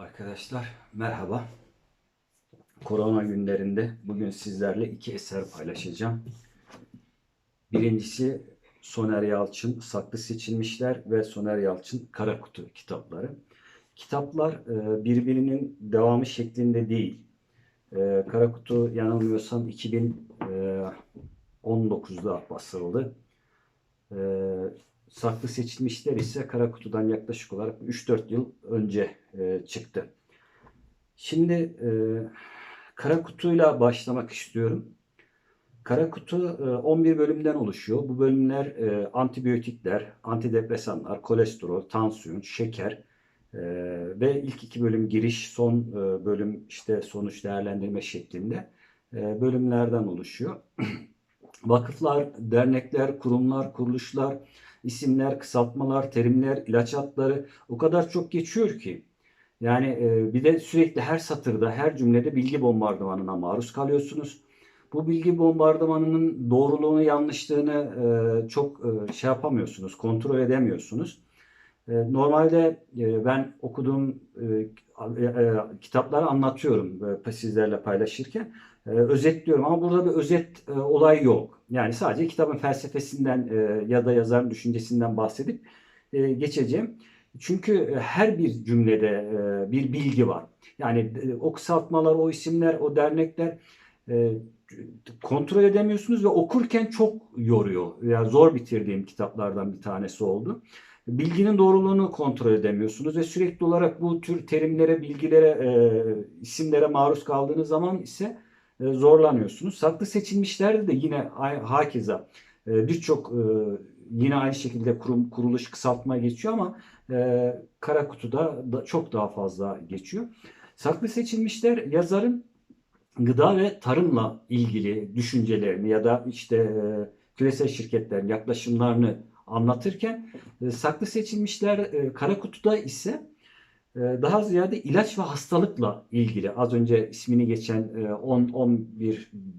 Arkadaşlar merhaba. Korona günlerinde bugün sizlerle iki eser paylaşacağım. Birincisi Soner Yalçın Saklı Seçilmişler ve Soner Yalçın Kara Kutu kitapları. Kitaplar e, birbirinin devamı şeklinde değil. E, Kara Kutu yanılmıyorsam 2019'da basıldı. Saklı Seçilmişler ise Kara Kutu'dan yaklaşık olarak 3-4 yıl önce e, çıktı. Şimdi e, Kara Kutu'yla başlamak istiyorum. Kara Kutu e, 11 bölümden oluşuyor. Bu bölümler e, antibiyotikler, antidepresanlar, kolesterol, tansiyon, şeker e, ve ilk iki bölüm giriş, son e, bölüm işte sonuç değerlendirme şeklinde e, bölümlerden oluşuyor. Vakıflar, dernekler, kurumlar, kuruluşlar, isimler, kısaltmalar, terimler, ilaç adları o kadar çok geçiyor ki. Yani e, bir de sürekli her satırda, her cümlede bilgi bombardımanına maruz kalıyorsunuz. Bu bilgi bombardımanının doğruluğunu, yanlışlığını e, çok e, şey yapamıyorsunuz, kontrol edemiyorsunuz. Normalde ben okuduğum kitapları anlatıyorum sizlerle paylaşırken. E, özetliyorum ama burada bir özet e, olay yok. Yani sadece kitabın felsefesinden e, ya da yazarın düşüncesinden bahsedip e, geçeceğim. Çünkü e, her bir cümlede e, bir bilgi var. Yani e, o kısaltmalar, o isimler, o dernekler e, kontrol edemiyorsunuz ve okurken çok yoruyor. Yani zor bitirdiğim kitaplardan bir tanesi oldu. Bilginin doğruluğunu kontrol edemiyorsunuz ve sürekli olarak bu tür terimlere, bilgilere, e, isimlere maruz kaldığınız zaman ise zorlanıyorsunuz. Saklı seçilmişlerde de yine hakeza e, birçok e, yine aynı şekilde kurum, kuruluş kısaltma geçiyor ama e, kara kutuda da çok daha fazla geçiyor. Saklı seçilmişler yazarın gıda ve tarımla ilgili düşüncelerini ya da işte e, küresel şirketlerin yaklaşımlarını anlatırken e, saklı seçilmişler e, kara kutuda ise e, daha ziyade ilaç ve hastalıkla ilgili az önce ismini geçen e, 10-11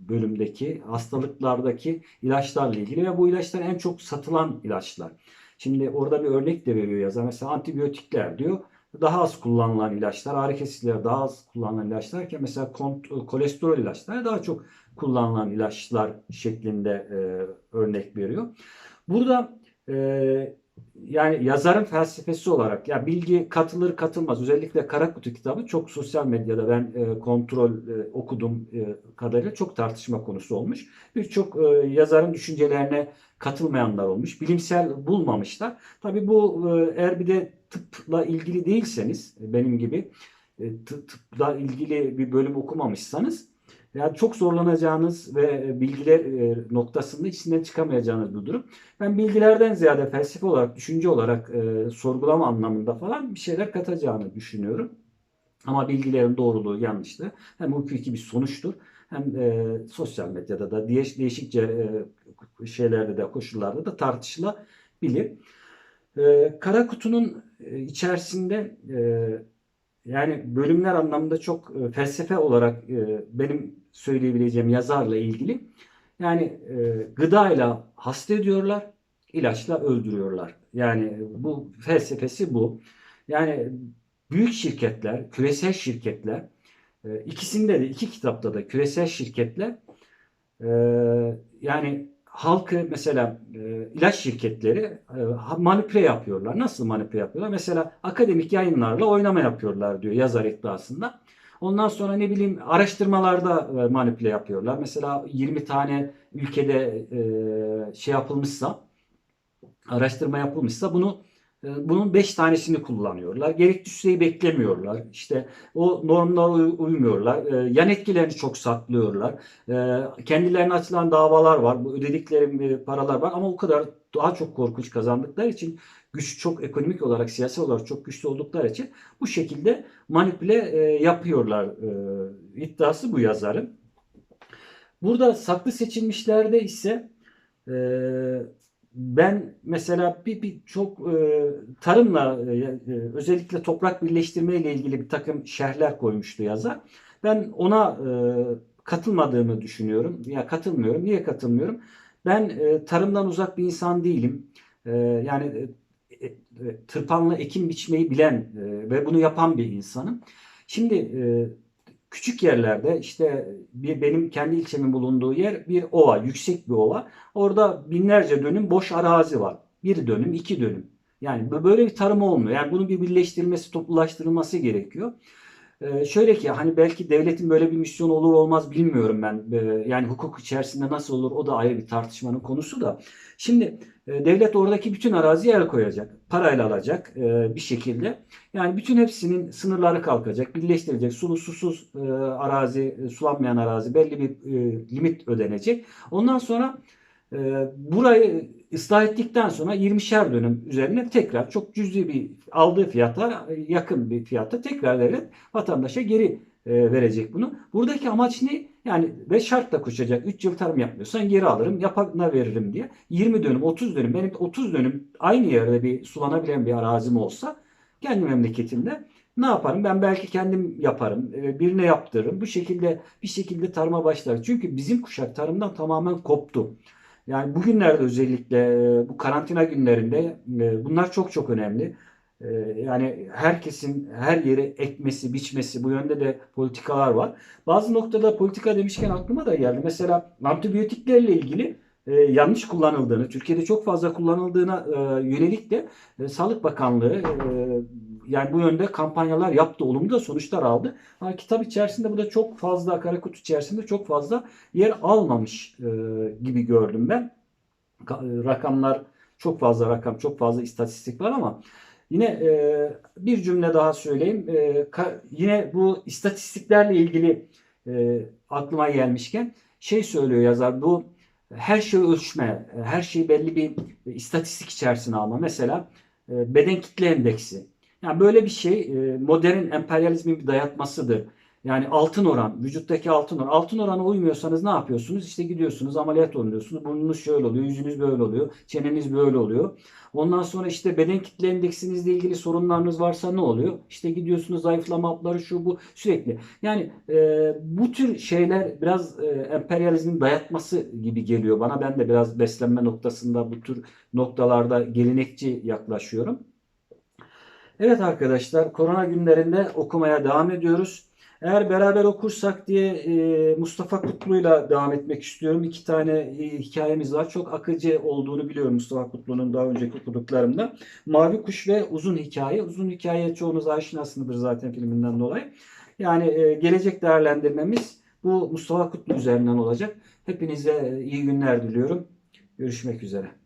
bölümdeki hastalıklardaki ilaçlarla ilgili ve bu ilaçlar en çok satılan ilaçlar. Şimdi orada bir örnek de veriyor yazar. Mesela antibiyotikler diyor. Daha az kullanılan ilaçlar, ağrı kesiciler daha az kullanılan ilaçlarken mesela kont- kolesterol ilaçları daha çok kullanılan ilaçlar şeklinde e, örnek veriyor. Burada e, yani yazarın felsefesi olarak ya bilgi katılır katılmaz özellikle Kara Kutu kitabı çok sosyal medyada ben e, kontrol e, okudum e, kadarıyla çok tartışma konusu olmuş. Birçok e, yazarın düşüncelerine katılmayanlar olmuş. Bilimsel bulmamışlar. Tabii bu e, eğer bir de tıpla ilgili değilseniz benim gibi e, tı- tıpla ilgili bir bölüm okumamışsanız yani çok zorlanacağınız ve e, bilgiler e, noktasında içinden çıkamayacağınız bir durum. Ben bilgilerden ziyade felsefe olarak, düşünce olarak e, sorgulama anlamında falan bir şeyler katacağını düşünüyorum. Ama bilgilerin doğruluğu, yanlışlığı hem hukuki bir sonuçtur hem e, sosyal medyada da değiş, değişikçe e, şeylerde de koşullarda da tartışılabilir. E, Kara kutunun e, içerisinde e, yani bölümler anlamında çok e, felsefe olarak e, benim söyleyebileceğim yazarla ilgili yani e, gıdayla hasta ediyorlar, ilaçla öldürüyorlar. Yani bu felsefesi bu. Yani büyük şirketler, küresel şirketler, ikisinde de iki kitapta da küresel şirketler yani halkı mesela e, ilaç şirketleri e, manipüle yapıyorlar. Nasıl manipüle yapıyorlar? Mesela akademik yayınlarla oynama yapıyorlar diyor yazar iddiasında. Ondan sonra ne bileyim araştırmalarda e, manipüle yapıyorlar. Mesela 20 tane ülkede e, şey yapılmışsa, araştırma yapılmışsa bunu bunun 5 tanesini kullanıyorlar. Gerekli süreyi beklemiyorlar. İşte o normlara uy- uymuyorlar. E, yan etkilerini çok saklıyorlar. E, kendilerine açılan davalar var. Bu ödedikleri e, paralar var ama o kadar daha çok korkunç kazandıkları için güç çok ekonomik olarak, siyasi olarak çok güçlü oldukları için bu şekilde manipüle e, yapıyorlar. İddiası bu yazarın. Burada saklı seçilmişlerde ise e, ben mesela bir, bir çok e, tarımla e, e, özellikle toprak birleştirme ile ilgili bir takım şerhler koymuştu yazar. Ben ona e, katılmadığımı düşünüyorum. Ya katılmıyorum. Niye katılmıyorum? Ben e, tarımdan uzak bir insan değilim. E, yani e, e, e, tırpanla ekim biçmeyi bilen e, ve bunu yapan bir insanım. Şimdi e, küçük yerlerde işte bir benim kendi ilçemin bulunduğu yer bir ova, yüksek bir ova. Orada binlerce dönüm boş arazi var. Bir dönüm, iki dönüm. Yani böyle bir tarım olmuyor. Yani bunun bir birleştirilmesi, toplulaştırılması gerekiyor. Ee, şöyle ki hani belki devletin böyle bir misyonu olur olmaz bilmiyorum ben. Ee, yani hukuk içerisinde nasıl olur o da ayrı bir tartışmanın konusu da. Şimdi e, devlet oradaki bütün araziye el koyacak. Parayla alacak e, bir şekilde. Yani bütün hepsinin sınırları kalkacak, birleştirilecek. Sulu susuz e, arazi, sulanmayan arazi belli bir limit ödenecek. Ondan sonra burayı ıslah ettikten sonra 20'şer dönüm üzerine tekrar çok cüzi bir aldığı fiyata yakın bir fiyata tekrar devlet vatandaşa geri e, verecek bunu. Buradaki amaç ne? Yani ve şartla koşacak. 3 yıl tarım yapmıyorsan geri alırım, yapana veririm diye. 20 dönüm, 30 dönüm. Benim 30 dönüm aynı yerde bir sulanabilen bir arazim olsa kendi memleketimde ne yaparım? Ben belki kendim yaparım. e, Birine yaptırırım. Bu şekilde bir şekilde tarıma başlar. Çünkü bizim kuşak tarımdan tamamen koptu. Yani bugünlerde özellikle bu karantina günlerinde bunlar çok çok önemli. Yani herkesin her yere ekmesi, biçmesi bu yönde de politikalar var. Bazı noktada politika demişken aklıma da geldi. Mesela antibiyotiklerle ilgili e, yanlış kullanıldığını, Türkiye'de çok fazla kullanıldığına e, yönelik de e, Sağlık Bakanlığı e, yani bu yönde kampanyalar yaptı, olumlu da sonuçlar aldı. Ama kitap içerisinde bu da çok fazla, Karakut içerisinde çok fazla yer almamış gibi gördüm ben. Ka- Rakamlar çok fazla rakam, çok fazla istatistik var ama yine e, bir cümle daha söyleyeyim. E, ka- yine bu istatistiklerle ilgili e, aklıma gelmişken şey söylüyor yazar. Bu her şeyi ölçme, her şeyi belli bir istatistik içerisine alma. Mesela e, beden kitle endeksi. Yani böyle bir şey e, modern emperyalizmin bir dayatmasıdır. Yani altın oran, vücuttaki altın oran. Altın orana uymuyorsanız ne yapıyorsunuz? İşte gidiyorsunuz ameliyat oluyorsunuz. Burnunuz şöyle oluyor, yüzünüz böyle oluyor, çeneniz böyle oluyor. Ondan sonra işte beden kitle endeksinizle ilgili sorunlarınız varsa ne oluyor? İşte gidiyorsunuz zayıflama hapları şu bu sürekli. Yani e, bu tür şeyler biraz e, emperyalizmin dayatması gibi geliyor bana. Ben de biraz beslenme noktasında bu tür noktalarda gelenekçi yaklaşıyorum. Evet arkadaşlar, korona günlerinde okumaya devam ediyoruz. Eğer beraber okursak diye e, Mustafa Kutlu'yla devam etmek istiyorum. İki tane e, hikayemiz var. Çok akıcı olduğunu biliyorum Mustafa Kutlu'nun daha önceki okuduklarımda. Mavi Kuş ve Uzun Hikaye. Uzun Hikaye çoğunuz aşinasındır zaten filminden dolayı. Yani e, gelecek değerlendirmemiz bu Mustafa Kutlu üzerinden olacak. Hepinize e, iyi günler diliyorum. Görüşmek üzere.